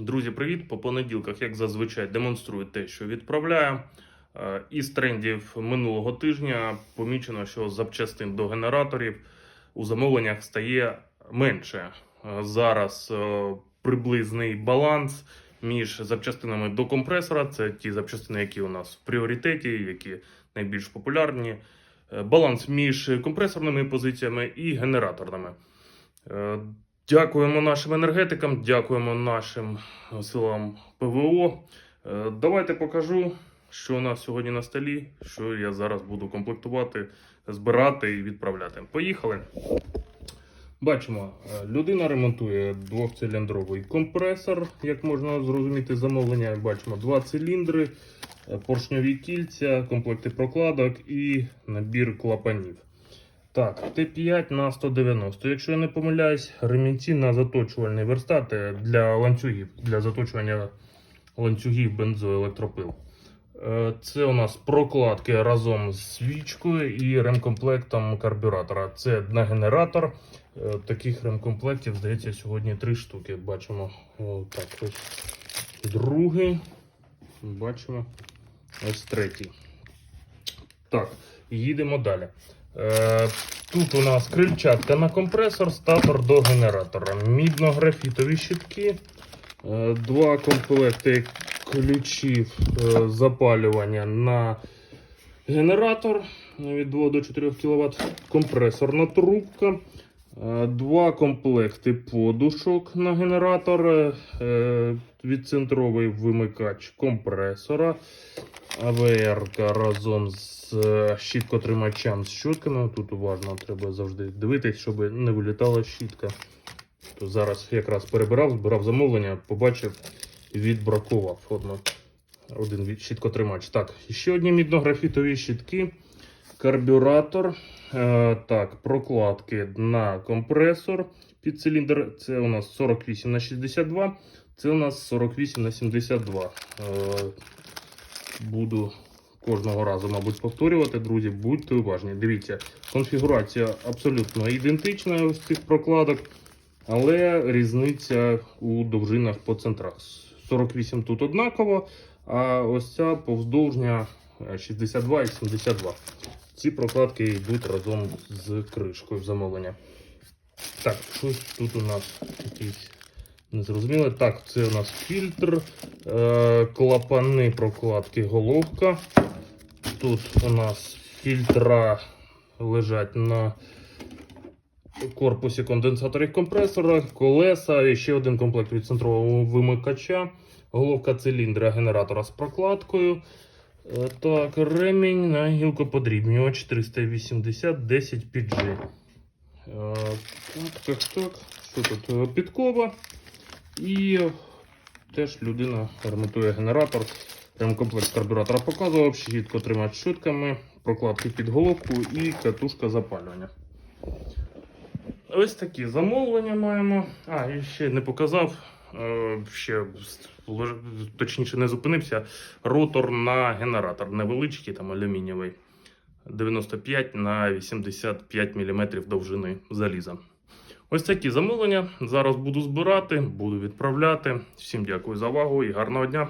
Друзі, привіт! По понеділках, як зазвичай, демонструю те, що відправляю. Е, Із трендів минулого тижня помічено, що запчастин до генераторів у замовленнях стає менше. Е, Зараз е, приблизний баланс між запчастинами до компресора. Це ті запчастини, які у нас в пріоритеті, які найбільш популярні. Баланс між компресорними позиціями і генераторними. Е, Дякуємо нашим енергетикам, дякуємо нашим силам ПВО. Е, Давайте покажу, що у нас сьогодні на столі, що я зараз буду комплектувати, збирати і відправляти. Поїхали. Бачимо, е, людина ремонтує двохциліндровий компресор, як можна зрозуміти, замовлення. Бачимо два циліндри, е, поршньові кільця, комплекти прокладок і набір клапанів. Так, Т5 на 190. Якщо я не помиляюсь, ремінці на заточувальні верстати для ланцюгів, для заточування ланцюгів бензоелектропил. Е, Це у нас прокладки разом з свічкою і ремкомплектом карбюратора. Це на генератор. Е, Таких ремкомплектів, здається, сьогодні три штуки. Бачимо так, ось другий. Бачимо ось третій. Так, їдемо далі. Е, Тут у нас крильчатка на компресор, статор до генератора, мідно-графітові щитки, е, два комплекти ключів е, запалювання на генератор від 2 до 4 кВт, компресорна трубка, два комплекти подушок на генератор, е, відцентровий вимикач компресора, АВР разом з е, щіткотримачем з щотками. Тут уважно треба завжди дивитись, щоб не вилітала щітка. То зараз якраз перебирав, збирав замовлення, побачив відбракував одно, один щіткотримач. Так, ще одні міднографітові щітки, карбюратор, е, так, прокладки на компресор під циліндр. Це у нас 48 на 62, це у нас 48 на 72. Е, буду кожного разу, мабуть, повторювати, друзі. Будьте уважні. Дивіться, конфігурація абсолютно ідентична ось цих прокладок, але різниця у довжинах по центрах. 48 тут однаково, а ось ця повздовжня е, 62 і 72. Ці прокладки йдуть разом з кришкою замовлення. Так, щось тут у нас якісь незрозуміле. Так, це у нас фільтр, е, клапани прокладки, головка. Тут у нас фільтра лежать на корпусі конденсаторів компресора, колеса і ще один комплект від центрового вимикача, головка циліндра генератора з прокладкою. Так, ремінь на гілкоподрібнювач 380 10 PG. Так, так, так. Що тут? Е, Підкова. І теж людина ремонтує генератор. Ремкомплект карбюратора показував, щітко тримати щотками, прокладки під головку і катушка запалювання. Ось такі замовлення маємо. А, і ще не показав. Е, Ще точніше не зупинився. Ротор на генератор невеличкий, там алюмінієвий. 95 на 85 мм довжини заліза. Ось такі замовлення. Зараз буду збирати, буду відправляти. Всім дякую за увагу і гарного дня!